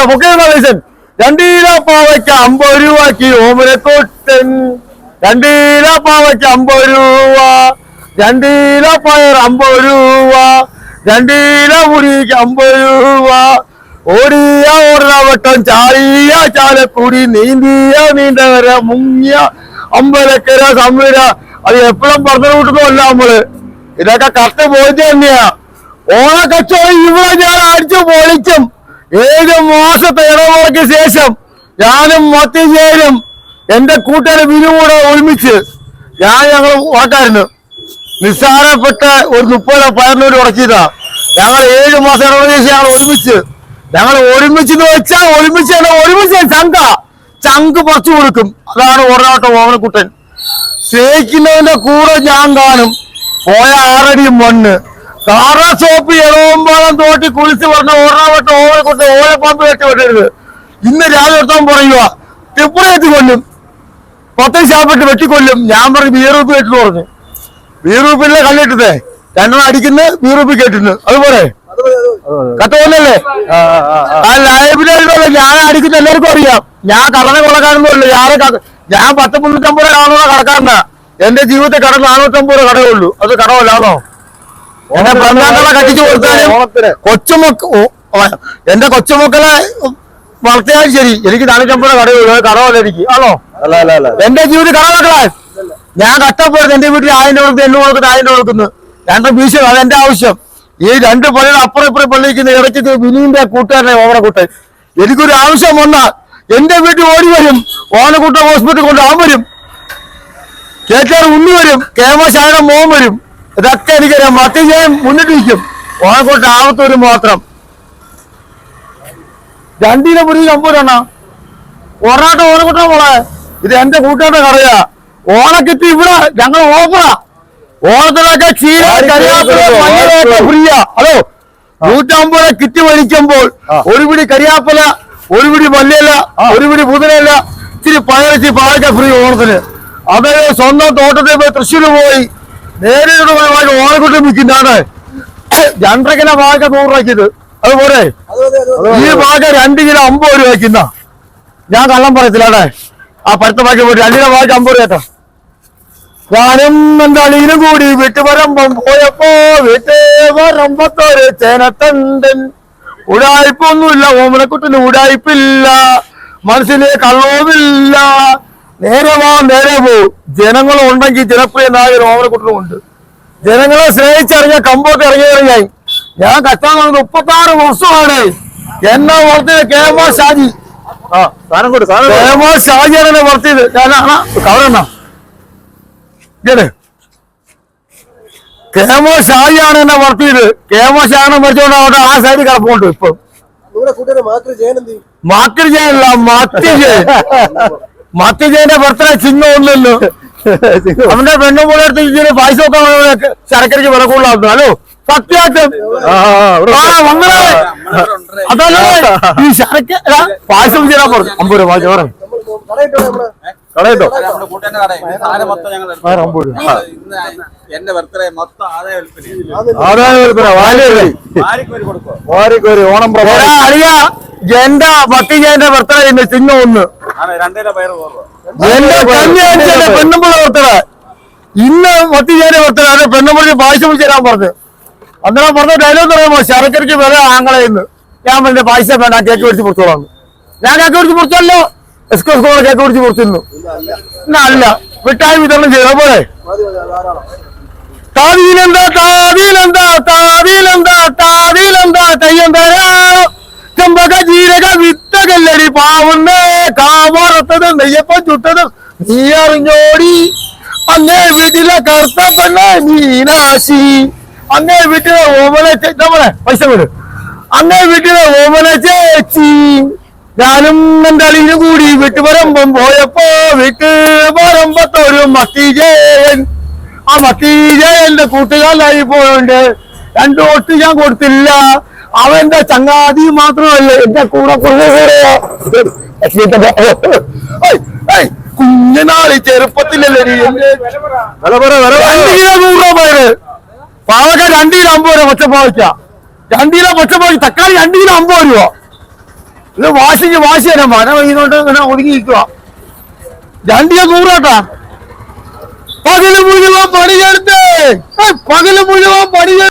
രൂപ പൊക്കെ പൈസൻ രണ്ട് കിലോ പാവയ്ക്ക് അമ്പത് രൂപക്ക് ഓമനക്കൊട്ടൻ രണ്ട് കിലോ പാവയ്ക്ക് അമ്പത് രൂപ. രണ്ട് കിലോ പയർ അമ്പത് രൂപ. രണ്ട് കിലോ മുടിക്ക് അമ്പത് രൂപ. ഓടിയ ഓടാവട്ടം ചാടിയ ചാലക്കുടി നീന്തിയ നീണ്ടവര മുങ്ങിയ അമ്പലക്കര സമ്മിര അത് എപ്പോഴും പറഞ്ഞു കൂട്ടുന്നതല്ല നമ്മൾ. ഇതൊക്കെ കത്ത് പോയിട്ട് തന്നെയാ. ഓണക്കച്ചവടം ഇവിടെ ഞാൻ അടിച്ചു പൊളിക്കും. ഏഴ് മാസത്തെ ഇടവേളയ്ക്ക് ശേഷം ഞാനും മത്തിച്ചേരും എന്റെ കൂട്ടുകാരെ വിനു കൂടെ ഒരുമിച്ച് ഞാൻ ഞങ്ങൾ ഓട്ടായിരുന്നു നിസ്സാരപ്പെട്ട ഒരു മുപ്പത് പതിനൂറ് ഉടക്കിയതാ ഞങ്ങൾ ഏഴ് മാസം ഇടവേളയ്ക്ക് ശേഷം ഞങ്ങൾ ഒരുമിച്ച്. ഞങ്ങൾ ഒരുമിച്ച് എന്ന് വെച്ചാൽ ഒരുമിച്ച് ഒരുമിച്ച് ചങ്ക. ചങ്ക് പറിച്ചു കൊടുക്കും. അതാണ് ഓർണാട്ടം ഓമനക്കുട്ടൻ. സ്നേഹിക്കുന്നതിന്റെ കൂടെ ഞാൻ കാണും. പോയ ആറടി മണ്ണ്. കാറ സോപ്പ് ഇളവുമ്പോഴും തോട്ടി കുളിച്ച് പറഞ്ഞ ഓർണാവട്ടം ഓവനക്കുട്ടൻ ഓരോ പാമ്പ് വിടരുത് ഇന്ന് രാവിലെ എടുത്താൻ പറയുക ടിപ്പുറേറ്റ് കൊല്ലും. പത്ത് ശാപ്പിട്ട് വെട്ടിക്കൊല്ലും ഞാൻ പറഞ്ഞു ബീറൂപ്പ് കേട്ടു പറഞ്ഞു. ബീറൂപ്പിലെ കല്ലിട്ടതേ രണ്ടെണ്ണം അടിക്കുന്നു ബീറൂപ്പ് കേട്ടിട്ട് അതുപോലെ കത്ത പോലല്ലേ ആ ലൈബ്രറിയിലുള്ള ഞാൻ അടിക്കുന്ന എല്ലാവർക്കും അറിയാം. ഞാൻ കടന കൊള്ളക്കാരൊന്നുമല്ല ഞാൻ ഞാൻ പത്ത് മുന്നൂറ്റമ്പത് രൂപ കാണുന്ന കടക്കാരനാ. എന്റെ ജീവിതത്തിൽ കട നാനൂറ്റമ്പത് രൂപ കടയുള്ളൂ. അത് കടമല്ലാന്നോ? എന്നെ പ്രധാനങ്ങളെ കട്ടിച്ചു കൊടുത്താലും കൊച്ചുമക്ക എന്റെ കൊച്ചുമക്കളെ വളർത്തിയാലും ശരി. എനിക്ക് നാനൂറ്റമ്പത് കടയുള്ളൂ കടവല്ല എനിക്ക്. ആണോ? എന്റെ ജീവിതം കടമക്കളെ ഞാൻ കഷ്ടപ്പെടുന്നത് എന്റെ വീട്ടിൽ ആയിരം രൂപ കൊടുക്കുന്നു എണ്ണു കൊടുക്കുന്നു ആയിരം കൊടുക്കുന്നു. രണ്ടും ഭീഷണി അത് എന്റെ ആവശ്യം. ഈ രണ്ട് പള്ളിയുടെ അപ്പുറം ഇപ്പുറം പള്ളിക്കുന്ന ഇടയ്ക്ക് വിനീന്റെ കൂട്ടുകാരനെ ഓവനക്കുട്ടൻ എനിക്കൊരു ആവശ്യം വന്നാൽ എന്റെ വീട്ടിൽ ഓടി വരും. ഓവനക്കുട്ട ഹോസ്പിറ്റൽ കൊണ്ട് അവൻ വരും. കെ ഉണ്ണി വരും. കേമശായുടെ മോൻ വരും. ഇതൊക്കെ എനിക്കറിയാം. മത്തി ഞാൻ മുന്നിട്ട് നിൽക്കും. ഓണക്കൂട്ട ആവത്തൊരു മാത്രം. രണ്ടിനെ മുറി അമ്പൂരാണ ഒരാട്ടം ഓണക്കൂട്ടം മോളെ. ഇത് എന്റെ കൂട്ടുകാരുടെ കറിയാ. ഓണക്കിറ്റ് ഇവിടെ. ഞങ്ങൾ ഓഫറാ ഓണത്തിലൊക്കെ ചീര ഫ്രീയാ ഹലോ നൂറ്റമ്പത് കിറ്റ് മേടിക്കുമ്പോൾ ഒരു പിടി കരിയാപ്പല ഒരു പിടി മല്ലിയല്ല ഒരു പിടി പുതിനല്ല ഇച്ചിരി പയറിച്ച് പാഴക്ക ഫ്രീ ഓണത്തിന്. അതായത് സ്വന്തം തോട്ടത്തിൽ പോയി തൃശ്ശൂർ പോയി. നേരിട്ട് ഓണക്കുട്ടി വിൽക്കുന്നതാണ്. രണ്ടര കിലോ പാഴക്ക നൂറ് രൂപയ്ക്ക് അതുപോലെ ഈ പാഴക്ക രണ്ട് കിലോ അമ്പത് രൂപയ്ക്ക് ഇന്ന. ഞാൻ കള്ളം പറയത്തില്ല അവിടെ ആ പരുത്ത പോയി പോയിട്ട് കിലോ വാക്ക് അമ്പത് രൂപ ഞാനും അളിയിലും കൂടി വീട്ടുപരമ്പം പോയപ്പോ വീട്ടേ പറമ്പത്തൊരു ചേനത്തണ്ടൻ. ഉടായ്പൊന്നുമില്ല ഓമനക്കുട്ടിന് ഉടായ്പില്ല. മനസ്സിലെ കള്ളവുമില്ല. നേരെ വാ നേരെ പോ. ജനങ്ങളുണ്ടെങ്കിൽ ജനപ്രിയ നായകൻ ഓമനക്കുട്ടനും ഉണ്ട് ജനങ്ങളെ സ്നേഹിച്ചറിഞ്ഞ കമ്പോട്ട് ഇറങ്ങിയിറങ്ങിയായി ഞാൻ കഷ്ടം മുപ്പത്തി ആറ് വർഷമാണ് എന്നെ വളർത്തിയത് കെ എം ആർ ഷാജി. ആ സാധനം കൊടു സാധനം കൊടു. കേമോ ഷാജിയാണ് എന്നെ വളർത്തിയത് ഞാൻ കവറെണ്ണ എം ആർ ഷാജിയാണ് എന്നെ വളർത്തിയത് ആർ ഷാജിനെ മരിച്ചോണ്ട് അവിടെ ആ സൈഡിൽ കിടപ്പുണ്ട് ഇപ്പൊ. മാക്രി ജയനല്ല മത്തി ജയൻ മത്തി ജയന്റെ ബർത്ത്ഡേ ചിഹ്നം ഒന്നല്ലോ. അവന്റെ പെണ്ണും പോലെ എടുത്ത് ഇതിന് പായസ ഒക്കെ ശരക്കരയ്ക്ക് വില കൂടുതലായിരുന്നു അതല്ലേ? ഈ ശരക്ക പായസം ചെയ്യാൻ പറഞ്ഞു അമ്പത് രൂപ ചോറേ കളയട്ടോ. എന്റെ ബർത്ത്ഡേ മൊത്തം ആദായ വിൽപ്പന വാരിക്കോരി ഓണം എന്റെ എന്റെ ബർത്ത്ഡേ ഇന്ന് ചിഹ്നം ഒന്ന്. എന്റെ പെണ്ണുമ്പിള്ള ബർത്ത്ഡേ. ഇന്ന് പത്തി എന്റെ ബർത്ത്ഡേ പെണ്ണുമ്പിളിക്ക് പായസം ചേരാൻ പറഞ്ഞു. അന്നേരം പറഞ്ഞ ഡയലോഗ് പറയുമ്പോൾ ശരക്കരയ്ക്ക് വില ആങ്ങളെന്ന് ഞാൻ പറഞ്ഞ പൈസ വേണ്ട കേക്ക് പിടിച്ച് പുറത്തോളാം ഞാൻ കേക്ക് പിടിച്ച് പുറത്തല്ലോ എക്സ്കോസ് കോള കേക്ക് പിടിച്ച് പുറത്തിരുന്നു അല്ല. മിഠായി വിതരണം ചെയ്ത പോലെ താതിയിലെന്താ താതിയിലെന്താ താതിയിലെന്താ താതിയിലെന്താ തെയ്യന്തരാ? ചെമ്പക ജീരക വിത്തകല്ലടി പാവുന്നേ കാവറത്തത് നെയ്യപ്പം ചുട്ടത് നീ അറിഞ്ഞോടി അങ്ങേ വീട്ടിലെ കറുത്ത പെണ്ണ മീനാശി. അങ്ങേ വീട്ടിലെ ഓമന ചേ- നമ്മളെ പൈസ വിടും അന്നേ വീട്ടിലെ ഓമന ചേച്ചി ഞാനും എന്റെ അളിയിലും കൂടി വീട്ടുപരമ്പം പോയപ്പോ വീട്ടു പറമ്പത്തൊരു മത്തിജയൻ. ആ മത്തീജ എന്റെ കൂട്ടുകാരനായി പോയോണ്ട് രണ്ടു വോട്ട് ഞാൻ കൊടുത്തില്ല. അവന്റെ ചങ്ങാതി മാത്രമല്ല എന്റെ കൂടെ കൊണ്ടുപോയ കുഞ്ഞനാളി ചെറുപ്പത്തിലല്ലേ നൂറ് രൂപ പാവക്ക രണ്ട് കിലോ അമ്പത് രൂപ പച്ചപ്പാവയ്ക്ക രണ്ട് കിലോ പച്ചപ്പാവയ്ക്ക തക്കാളി രണ്ട് കിലോ അമ്പത് രൂപ. ഇത് വാശിക്ക് വാശി തന്നെ മഴ പെയ്യുന്നോണ്ട് ഇങ്ങനെ ഒതുങ്ങി നിൽക്കുക. രണ്ടിയ നൂറാട്ടാ പകൽ മുഴുവൻ പണിയെടുത്ത്. പകൽ മുഴുവൻ പണിയെടുത്ത്.